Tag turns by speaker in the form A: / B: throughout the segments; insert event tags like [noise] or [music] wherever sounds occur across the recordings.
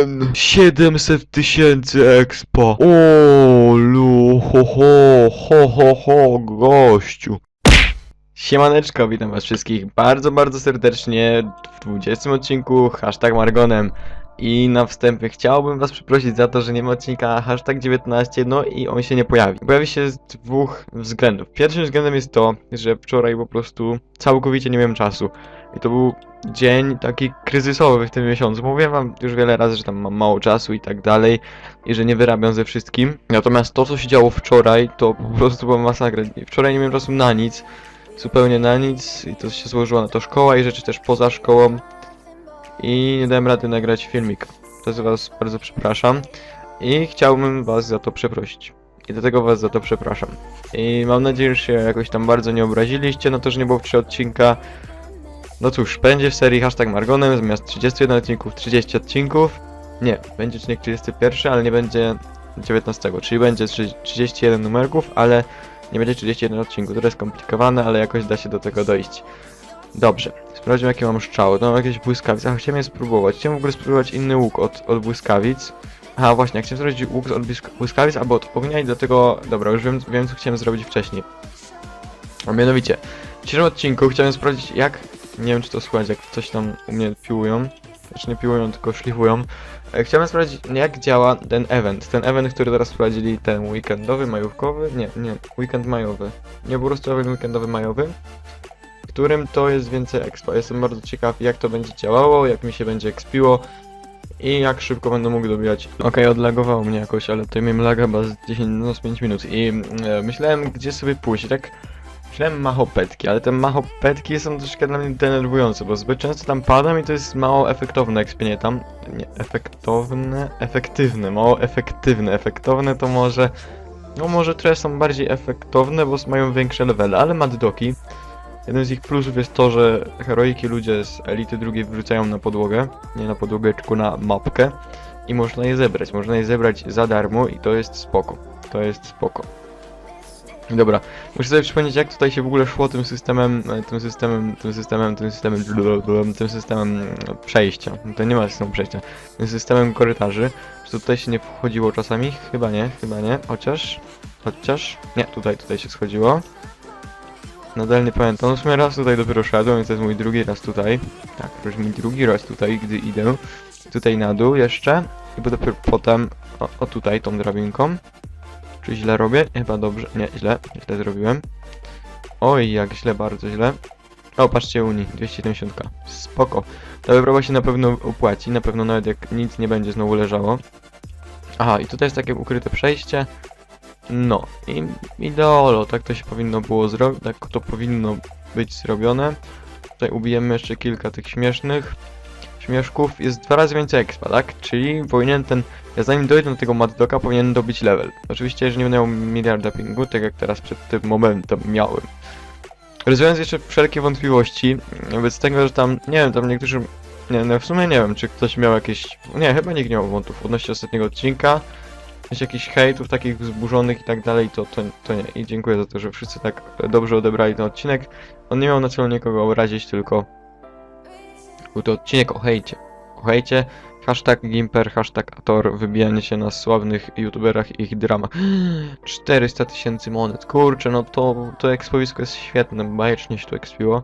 A: Jen! 700 tysięcy expo! O, lu, ho, ho, ho, ho, ho, gościu! Siemaneczko, witam was wszystkich bardzo, bardzo serdecznie w 20 odcinku hashtag Margonem. I na wstępie chciałbym was przeprosić za to, że nie ma odcinka hashtag 19, no i on się nie pojawi. Pojawi się z dwóch względów. Pierwszym względem jest to, że wczoraj po prostu całkowicie nie miałem czasu. I to był dzień taki kryzysowy w tym miesiącu. Mówiłem wam już wiele razy, że tam mam mało czasu i tak dalej i że nie wyrabiam ze wszystkim. Natomiast to, co się działo wczoraj, to po prostu była masakra. Wczoraj nie miałem czasu na nic, zupełnie na nic i to się złożyło na to szkoła i rzeczy też poza szkołą i nie dałem rady nagrać filmik. To za was bardzo przepraszam i chciałbym was za to przeprosić. I dlatego was za to przepraszam. I mam nadzieję, że się jakoś tam bardzo nie obraziliście na to, że nie było w 3 odcinka. No cóż, będzie w serii hashtag Margonem zamiast 31 odcinków 30 odcinków. Nie, będzie odcinek 31, ale nie będzie 19, czyli będzie 31 numerków, ale nie będzie 31 odcinków. To jest skomplikowane, ale jakoś da się do tego dojść. Dobrze, sprawdźmy jakie mam strzały. To mam jakieś błyskawice. Ach, chciałem je spróbować. Chciałem w ogóle spróbować inny łuk od, od błyskawic. Aha, właśnie, chciałem zrobić łuk od błysk- błyskawic albo od ognia i dlatego... Dobra, już wiem, wiem co chciałem zrobić wcześniej. A mianowicie, w dzisiejszym odcinku chciałem sprawdzić jak... Nie wiem czy to słychać, jak coś tam u mnie piłują. Znaczy nie piłują, tylko szlifują. E, Chciałem sprawdzić jak działa ten event. Ten event, który teraz wprowadzili, ten weekendowy, majówkowy? Nie, nie, weekend majowy. Nie, po prostu weekendowy majowy którym to jest więcej expa. Jestem bardzo ciekaw jak to będzie działało, jak mi się będzie expiło i jak szybko będę mógł dobijać. Okej, odlagowało mnie jakoś, ale tutaj miałem laga chyba z 10, no z 5 minut i e, myślałem gdzie sobie pójść, tak myślałem machopetki, ale te machopetki są troszkę dla mnie denerwujące, bo zbyt często tam padam i to jest mało efektowne expienie tam. Nie, efektowne, efektywne, mało efektywne, efektowne to może no może trochę są bardziej efektowne, bo mają większe levele, ale maddoki Jeden z ich plusów jest to, że heroiki ludzie z elity drugiej wrzucają na podłogę, nie na podłogę, tylko na mapkę i można je zebrać. Można je zebrać za darmo i to jest spoko. To jest spoko. Dobra, muszę sobie przypomnieć jak tutaj się w ogóle szło tym systemem, e, tym systemem, tym systemem, tym systemem, tym systemem e, przejścia. To nie ma systemu przejścia. Tym systemem korytarzy. Czy tutaj się nie wchodziło czasami? Chyba nie, chyba nie. Chociaż, chociaż, nie, tutaj, tutaj się schodziło. Nadal nie pamiętam. No w sumie raz tutaj dopiero szedłem, więc to jest mój drugi raz tutaj. Tak, to już mój drugi raz tutaj, gdy idę. Tutaj na dół jeszcze. I bo dopiero potem, o, o tutaj, tą drabinką. Czy źle robię? Chyba dobrze. Nie, źle. Źle zrobiłem. Oj, jak źle, bardzo źle. O, patrzcie Uni, 270. Spoko. Ta wyprawa się na pewno opłaci, na pewno nawet jak nic nie będzie znowu leżało. Aha, i tutaj jest takie ukryte przejście. No, i ideolo, tak to się powinno było zrobić, tak to powinno być zrobione. Tutaj ubijemy jeszcze kilka tych śmiesznych śmieszków. Jest dwa razy więcej expa, tak? Czyli powinien ten, ja zanim dojdę do tego Maddoka, powinien dobić level. Oczywiście, jeżeli nie będę miał miliarda pingu, tak jak teraz przed tym momentem miałem. Rozwiązując jeszcze wszelkie wątpliwości, wobec tego, że tam, nie wiem, tam niektórzy, nie, no w sumie nie wiem, czy ktoś miał jakieś, nie, chyba nikt nie miał wątów odnośnie ostatniego odcinka jeśli jakichś hejtów takich wzburzonych i tak dalej, to, to, to nie. I dziękuję za to, że wszyscy tak dobrze odebrali ten odcinek. On nie miał na celu nikogo obrazić, tylko był to odcinek o hejcie. O hejcie, hashtag Gimper, hashtag Ator, wybijanie się na sławnych youtuberach i ich dramach. [gasps] 400 tysięcy monet, kurczę, no to, to ekspowisko jest świetne, bajecznie się to ekspiło.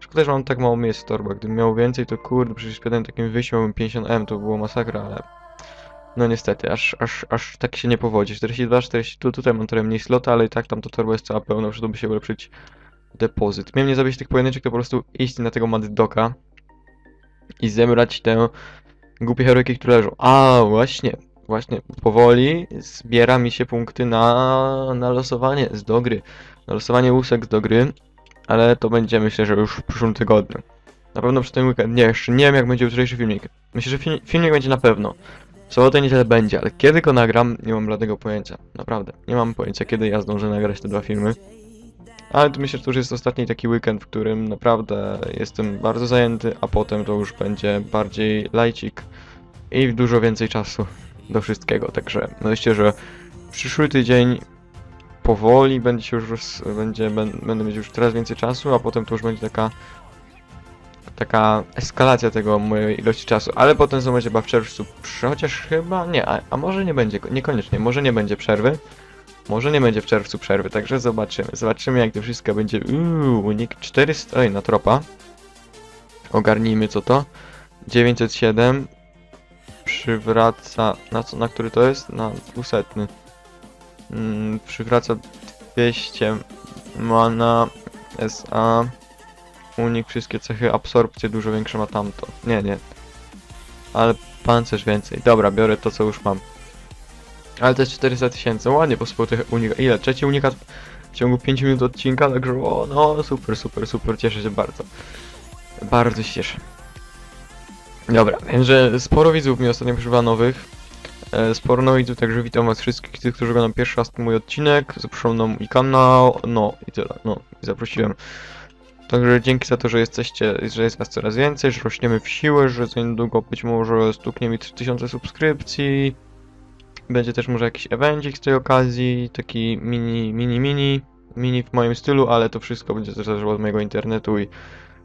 A: Szkoda, że mam tak mało miejsc w torbach, gdybym miał więcej, to kurde, przecież jeden takim wyjściem miałbym 50M, to było masakra, ale no niestety, aż, aż, aż tak się nie powodzi. 42, 40, tu, tutaj mam trochę mniej slota, ale i tak tam to torba jest cała pełna, przydałoby się ulepszyć depozyt. Miałem nie zabić tych pojedynczych, to po prostu iść na tego Maddoka i zebrać te głupie heroiki, które leżą. A, właśnie, właśnie, powoli zbiera mi się punkty na, na losowanie z do gry. Na losowanie łusek z do gry, ale to będzie myślę, że już w przyszłym tygodniu. Na pewno przez ten weekend. Nie, jeszcze nie wiem jak będzie jutrzejszy filmik. Myślę, że film, filmik będzie na pewno. Sobotę niedzielę będzie, ale kiedy go nagram, nie mam bladego pojęcia. Naprawdę. Nie mam pojęcia, kiedy ja zdążę nagrać te dwa filmy. Ale to myślę, że to już jest ostatni taki weekend, w którym naprawdę jestem bardzo zajęty, a potem to już będzie bardziej lajcik i dużo więcej czasu do wszystkiego. Także myślę, że przyszły tydzień powoli będzie się już będzie, będę mieć już coraz więcej czasu, a potem to już będzie taka taka eskalacja tego mojej ilości czasu, ale potem zobaczę chyba w czerwcu, chociaż chyba nie, a, a może nie będzie, niekoniecznie, może nie będzie przerwy, może nie będzie w czerwcu przerwy, także zobaczymy, zobaczymy jak to wszystko będzie, uuu, unik 400, oj, na tropa, ogarnijmy co to, 907, przywraca, na co, na który to jest? Na 200, mm, przywraca 200 mana, SA, unik, wszystkie cechy, absorpcję dużo większe ma tamto. Nie, nie. Ale pancerz więcej. Dobra, biorę to, co już mam. Ale jest 400 tysięcy. Ładnie po tych unik. Ile? Trzeci unikat w ciągu 5 minut odcinka, także o, no super, super, super. Cieszę się bardzo. Bardzo się cieszę. Dobra, wiem, że sporo widzów mi ostatnio przybywa nowych. E, Sporo nowych widzów, także witam was wszystkich, tych, którzy oglądają pierwszy raz mój odcinek. Zapraszam na mój kanał. No i tyle. No, i zaprosiłem. Także dzięki za to, że jesteście, że jest was coraz więcej, że rośniemy w siłę, że za niedługo być może stuknie mi 3000 subskrypcji. Będzie też może jakiś evencik z tej okazji, taki mini, mini, mini, mini w moim stylu, ale to wszystko będzie zależało od mojego internetu i,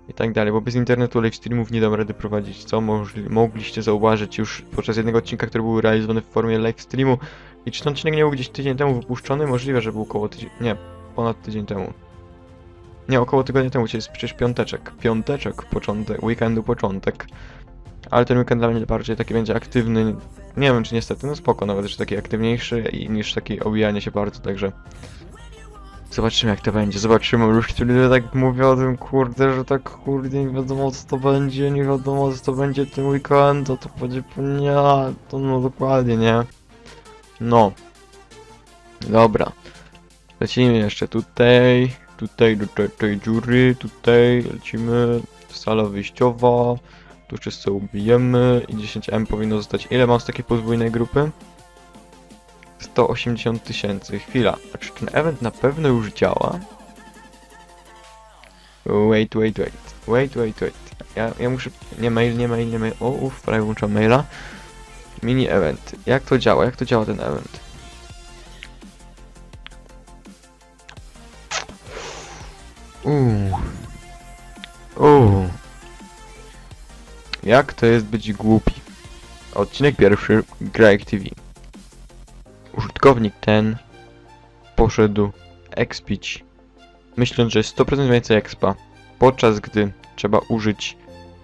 A: i tak dalej, bo bez internetu live streamów nie dam rady prowadzić, co możli, mogliście zauważyć już podczas jednego odcinka, który był realizowany w formie live streamu. I czy ten odcinek nie był gdzieś tydzień temu wypuszczony? Możliwe, że był około tydzień, nie, ponad tydzień temu. Nie, około tygodnia temu, to jest przecież piąteczek. Piąteczek, początek, weekendu początek. Ale ten weekend dla mnie bardziej taki będzie aktywny. Nie wiem czy niestety, no spoko, nawet że taki aktywniejszy i niż taki obijanie się bardzo, także... Zobaczymy jak to będzie, zobaczymy, już tyle tak mówię o tym, kurde, że tak kurde, nie wiadomo co to będzie, nie wiadomo co to będzie ten weekend, to to będzie, nie, to no dokładnie, nie? No. Dobra. Lecimy jeszcze tutaj, tutaj do tej, tej dziury, tutaj lecimy, sala wyjściowa, tu wszyscy ubijemy i 10M powinno zostać. Ile mam z takiej podwójnej grupy? 180 tysięcy. Chwila, a czy ten event na pewno już działa? Wait, wait, wait. Wait, wait, wait. Ja, ja muszę... Nie mail, nie mail, nie mail. O, uff, prawie włączam maila. Mini event. Jak to działa? Jak to działa ten event? Uuu. Uuu. Jak to jest być głupi? Odcinek pierwszy, Greg TV. Użytkownik ten poszedł expić, myśląc, że jest 100% więcej expa, podczas gdy trzeba użyć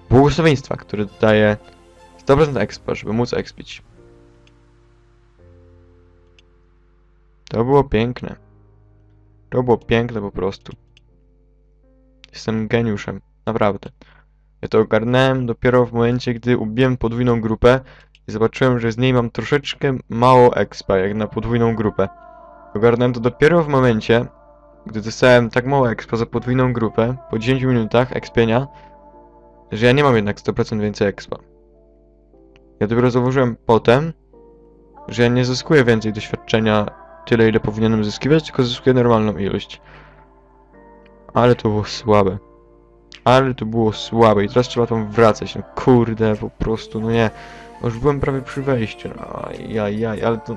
A: błogosławieństwa, które daje 100% expa, żeby móc expić. To było piękne. To było piękne po prostu. Jestem geniuszem, naprawdę. Ja to ogarnąłem dopiero w momencie, gdy ubiłem podwójną grupę i zobaczyłem, że z niej mam troszeczkę mało expa, jak na podwójną grupę. Ogarnąłem to dopiero w momencie, gdy dostałem tak mało expa za podwójną grupę, po 10 minutach expienia, że ja nie mam jednak 100% więcej expa. Ja dopiero zauważyłem potem, że ja nie zyskuję więcej doświadczenia tyle, ile powinienem zyskiwać, tylko zyskuję normalną ilość. Ale to było słabe. Ale to było słabe i teraz trzeba tam wracać, no kurde, po prostu, no nie. Już byłem prawie przy wejściu, no ajajaj, ale to...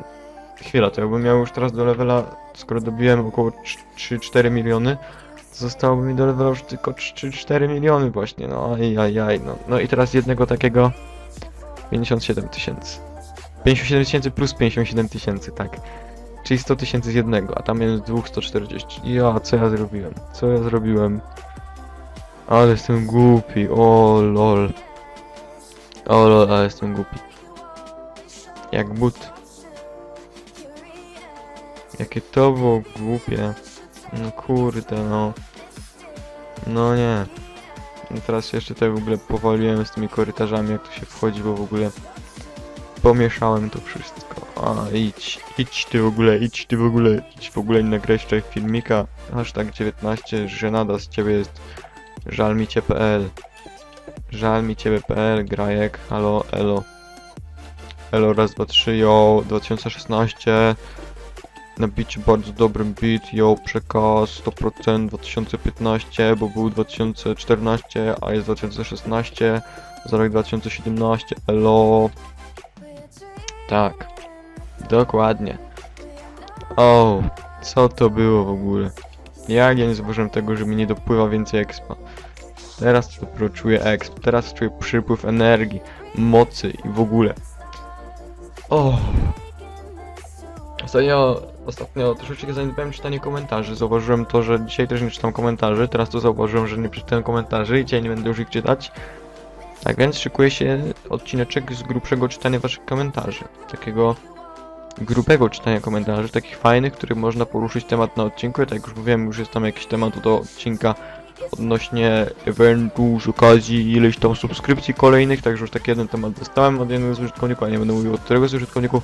A: Chwila, to jakbym miał już teraz do levela, skoro dobiłem około 3-4 miliony, to zostałoby mi do levela już tylko 3-4 miliony właśnie, no ajajaj, no. No i teraz jednego takiego 57 tysięcy. 57 tysięcy plus 57 tysięcy, tak. Czyli 100 tysięcy z jednego, a tam jest dwóch 140. Ja, co ja zrobiłem? Co ja zrobiłem? Ale jestem głupi, o lol. O lol, ale jestem głupi. Jak but. Jakie to było głupie. No kurde, no. No nie. No teraz jeszcze tutaj w ogóle powaliłem z tymi korytarzami, jak tu się wchodzi, bo w ogóle pomieszałem to wszystko. A, idź, idź ty w ogóle, idź ty w ogóle, idź w ogóle nie nagraj jeszcze filmika. Hashtag 19, żenada z ciebie jest. Żal mi cię.pl Żal mi ciebie.pl, Grajek, halo, elo. Elo, raz, dwa, trzy, yo, 2016. Na bicie bardzo dobry beat, yo, przekaz 100% 2015, bo był 2014, a jest 2016. Za rok 2017, elo. Tak, dokładnie. O, co to było w ogóle? Jak ja nie zauważyłem tego, że mi nie dopływa więcej expa? Teraz dopiero czuję exp, teraz czuję przypływ energii, mocy i w ogóle. O. Ostatnio, ostatnio troszeczkę zaniedbałem czytanie komentarzy. Zauważyłem to, że dzisiaj też nie czytam komentarzy. Teraz to zauważyłem, że nie przeczytałem komentarzy i dzisiaj nie będę już ich czytać. Tak więc szykuje się odcineczek z grubszego czytania waszych komentarzy. Takiego grubego czytania komentarzy, takich fajnych, których można poruszyć temat na odcinku. Tak jak już mówiłem, już jest tam jakiś temat do odcinka odnośnie eventu z okazji ileś tam subskrypcji kolejnych, także już taki jeden temat dostałem od jednego z użytkowników, a nie będę mówił od którego z użytkowników,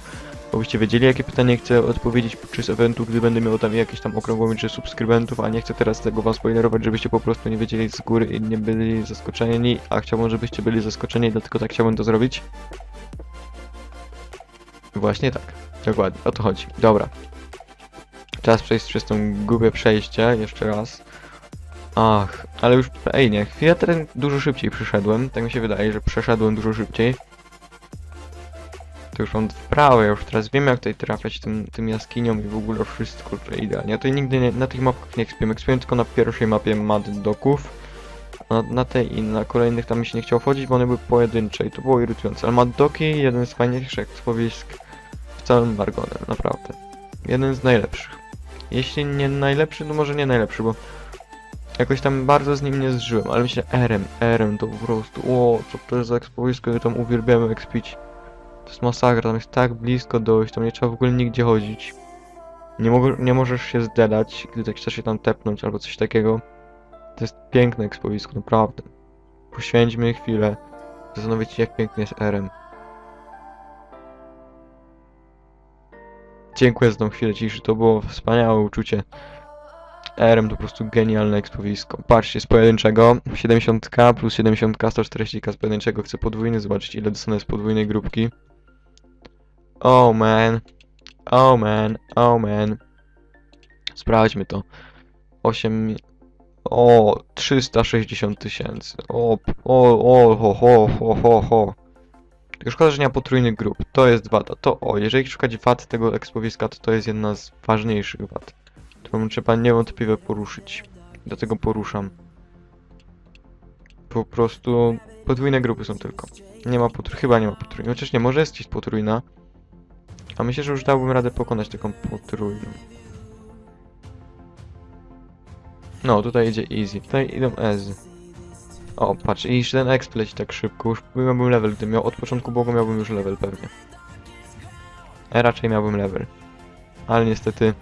A: Abyście wiedzieli, jakie pytanie chcę odpowiedzieć podczas eventu, gdy będę miał tam jakieś tam okrągłą liczbę subskrybentów, a nie chcę teraz tego wam spoilerować, żebyście po prostu nie wiedzieli z góry i nie byli zaskoczeni, a chciałbym, żebyście byli zaskoczeni, dlatego tak chciałbym to zrobić. Właśnie tak, dokładnie, o to chodzi. Dobra. Czas przejść przez to głupie przejście, jeszcze raz. Ach, ale już, ej nie, chwilę teraz dużo szybciej przyszedłem, tak mi się wydaje, że przeszedłem dużo szybciej. To już mam wprawę, ja już teraz wiem jak tutaj trafiać tym, tym jaskinią i w ogóle wszystko, że idealnie. Ja tutaj nigdy nie, na tych mapkach nie ekspiłem, ekspiłem tylko na pierwszej mapie Mad Doków. Na, na tej i na kolejnych tam mi się nie chciało wchodzić, bo one były pojedyncze i to było irytujące. Ale Mad Doki, jeden z fajniejszych ekspowisk w całym Bargonem, naprawdę. Jeden z najlepszych. Jeśli nie najlepszy, to może nie najlepszy, bo jakoś tam bardzo z nim nie zżyłem, ale myślę RM, RM to po prostu, o, co to jest za ekspowisko, ja tam uwielbiamy ekspić. To jest masakra, tam jest tak blisko dojść, tam nie trzeba w ogóle nigdzie chodzić. Nie, mogo, nie możesz się zdedać, gdy tak chcesz się tam tepnąć albo coś takiego. To jest piękne ekspowisko, naprawdę. Poświęćmy chwilę, zastanowić się jak piękny jest RM. Dziękuję za tą chwilę ciszy, to było wspaniałe uczucie. RM to po prostu genialne ekspowisko. Patrzcie, z pojedynczego 70k plus 70k, 140k z pojedynczego. Chcę podwójny zobaczyć ile dostanę z podwójnej grupki. Oh man. Oh man. Oh man. Sprawdźmy to. 8... O, 360 tysięcy. O, o, o, ho, ho, ho, ho, ho. Tylko szkoda, że nie ma potrójnych grup. To jest wada. To, o, jeżeli szukać wad tego ekspowiska, to to jest jedna z ważniejszych wad którą trzeba niewątpliwie poruszyć. Dlatego poruszam. Po prostu podwójne grupy są tylko. Nie ma potrójnej, chyba nie ma potrójnej. Chociaż nie, może jest gdzieś potrójna. A myślę, że już dałbym radę pokonać taką potrójną. No, tutaj idzie easy. Tutaj idą easy. O, patrz, i jeszcze ten exp leci tak szybko. Już miałbym level, gdybym miał od początku bogu miałbym już level pewnie. A raczej miałbym level. Ale niestety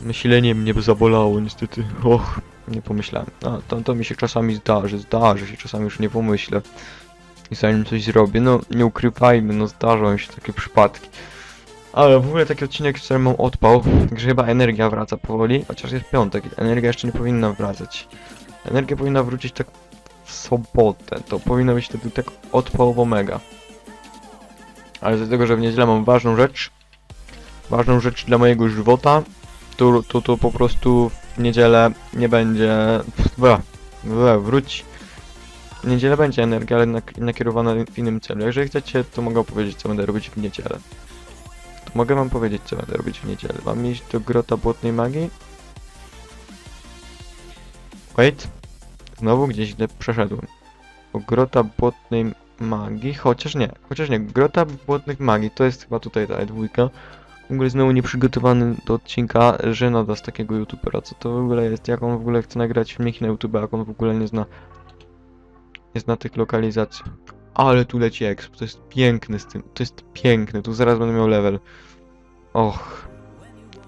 A: Myślenie mnie by zabolało, niestety. Och, nie pomyślałem. A, to, to mi się czasami zdarzy, zdarzy się, czasami już nie pomyślę. I zanim coś zrobię, no nie ukrywajmy, no zdarzają się takie przypadki. Ale w ogóle taki odcinek, w którym mam odpał, że chyba energia wraca powoli, chociaż jest piątek, energia jeszcze nie powinna wracać. Energia powinna wrócić tak w sobotę, to powinno być wtedy tak odpałowo mega. Ale z tego, że w niedzielę mam ważną rzecz, ważną rzecz dla mojego żywota, tu, tu, tu po prostu w niedzielę nie będzie. Wróć. W niedzielę będzie energia, ale nak nakierowana w innym celu. Jeżeli chcecie, to mogę opowiedzieć, co będę robić w niedzielę. To mogę wam powiedzieć, co będę robić w niedzielę. Mam iść do grota błotnej magii? Wait. Znowu gdzieś źle przeszedłem. Bo grota błotnej magii, chociaż nie, chociaż nie. Grota błotnych magii to jest chyba tutaj ta dwójka. W ogóle znowu nieprzygotowany do odcinka żenada z takiego youtubera, co to w ogóle jest, jak on w ogóle chce nagrać filmiki na YouTube, jak on w ogóle nie zna nie zna tych lokalizacji. Ale tu leci exp, to jest piękne z tym, to jest piękne, tu zaraz będę miał level. Och,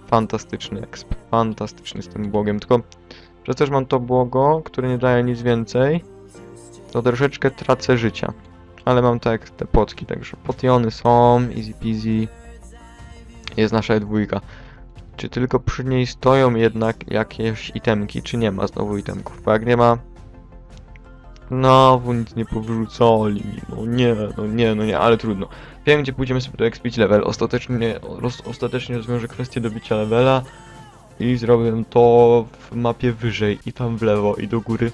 A: fantastyczny exp, fantastyczny z tym błogiem, tylko że też mam to błogo, które nie daje nic więcej, to troszeczkę tracę życia. Ale mam tak te potki, także potiony są, easy peasy jest nasza dwójka. Czy tylko przy niej stoją jednak jakieś itemki, czy nie ma znowu itemków? Bo jak nie ma... Znowu nic nie powrzucali mi, no nie, no nie, no nie, ale trudno. Wiem, gdzie pójdziemy sobie do expić level. Ostatecznie, roz, ostatecznie rozwiążę kwestię dobicia levela i zrobię to w mapie wyżej i tam w lewo i do góry.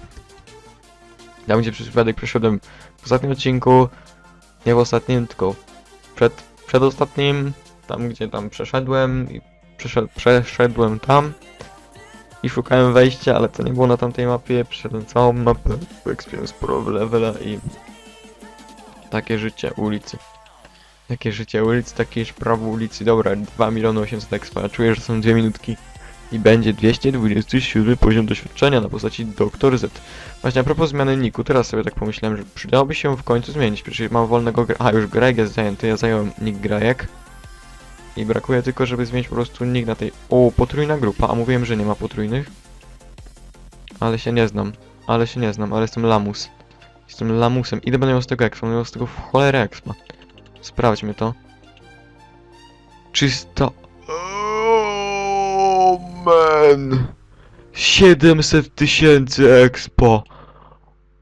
A: Tam, gdzie przez przypadek przeszedłem w ostatnim odcinku, nie w ostatnim, tylko przed, przedostatnim, tam gdzie tam przeszedłem i przeszed, przeszedłem tam i szukałem wejścia, ale to nie było na tamtej mapie. Przeszedłem całą mapę, sporo w levela i... Takie życie ulicy. Takie życie ulicy, takie już prawo ulicy. Dobra, 2 miliony 800 expa. Czuję, że są dwie minutki. I będzie 227 poziom doświadczenia na postaci Dr. Z. Właśnie a propos zmiany niku, teraz sobie tak pomyślałem, że przydałoby się w końcu zmienić. Przecież mam wolnego. A, już Greg jest zajęty, ja zająłem nick Grajek. I brakuje tylko, żeby zmienić po prostu nick na tej... O, potrójna grupa, a mówiłem, że nie ma potrójnych. Ale się nie znam. Ale się nie znam, ale jestem lamus. Jestem lamusem. Ile będę miał z tego expa? Będę miał z tego w cholerę expa. Sprawdźmy to. 300... Oh, man! 700 tysięcy expa!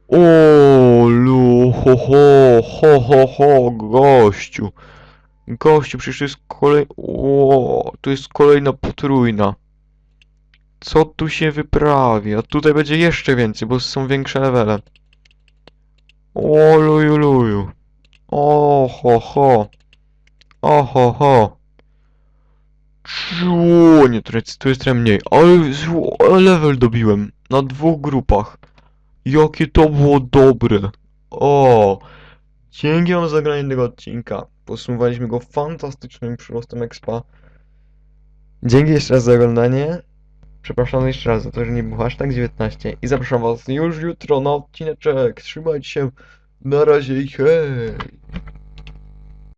A: O, lu, ho, ho, ho, ho, ho, gościu. Gościu, przecież to jest kolej... O, to jest kolejna potrójna. Co tu się wyprawia? Tutaj będzie jeszcze więcej, bo są większe levele. O, luju, luju. O, ho, ho. O, ho, ho. Ciu, nie, tu jest, tu jest trochę mniej. Ale, ale level dobiłem. Na dwóch grupach. Jakie to było dobre. O. Dzięki wam za zagranie tego odcinka. Podsumowaliśmy go fantastycznym przyrostem expa. Dzięki jeszcze raz za oglądanie. Przepraszam jeszcze raz za to, że nie było aż tak 19 i zapraszam was już jutro na odcineczek. Trzymajcie się. Na razie i hej.